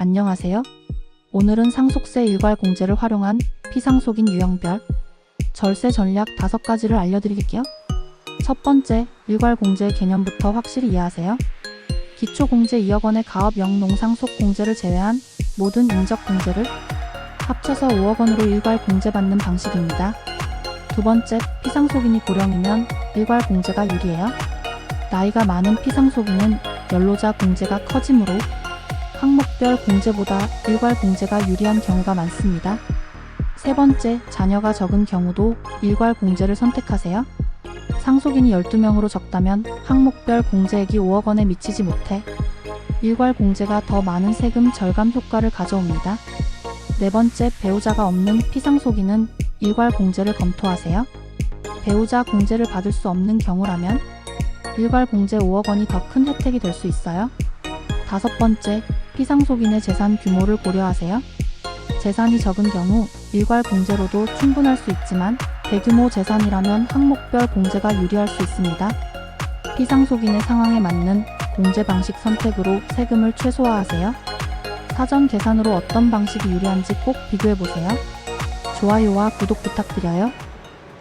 안녕하세요. 오늘은 상속세 일괄 공제를 활용한 피상속인 유형별 절세 전략 5가지를 알려드릴게요. 첫 번째, 일괄 공제 개념부터 확실히 이해하세요. 기초 공제 2억 원의 가업 영농 상속 공제를 제외한 모든 인적 공제를 합쳐서 5억 원으로 일괄 공제받는 방식입니다. 두 번째, 피상속인이 고령이면 일괄 공제가 유리해요. 나이가 많은 피상속인은 연로자 공제가 커지므로 항목별 공제보다 일괄 공제가 유리한 경우가 많습니다. 세 번째, 자녀가 적은 경우도 일괄 공제를 선택하세요. 상속인이 12명으로 적다면 항목별 공제액이 5억 원에 미치지 못해 일괄 공제가 더 많은 세금 절감 효과를 가져옵니다. 네 번째, 배우자가 없는 피상속인은 일괄 공제를 검토하세요. 배우자 공제를 받을 수 없는 경우라면 일괄 공제 5억 원이 더 큰 혜택이 될 수 있어요. 다섯 번째, 피상속인의 재산 규모를 고려하세요. 재산이 적은 경우 일괄 공제로도 충분할 수 있지만 대규모 재산이라면 항목별 공제가 유리할 수 있습니다. 피상속인의 상황에 맞는 공제 방식 선택으로 세금을 최소화하세요. 사전 계산으로 어떤 방식이 유리한지 꼭 비교해 보세요. 좋아요와 구독 부탁드려요.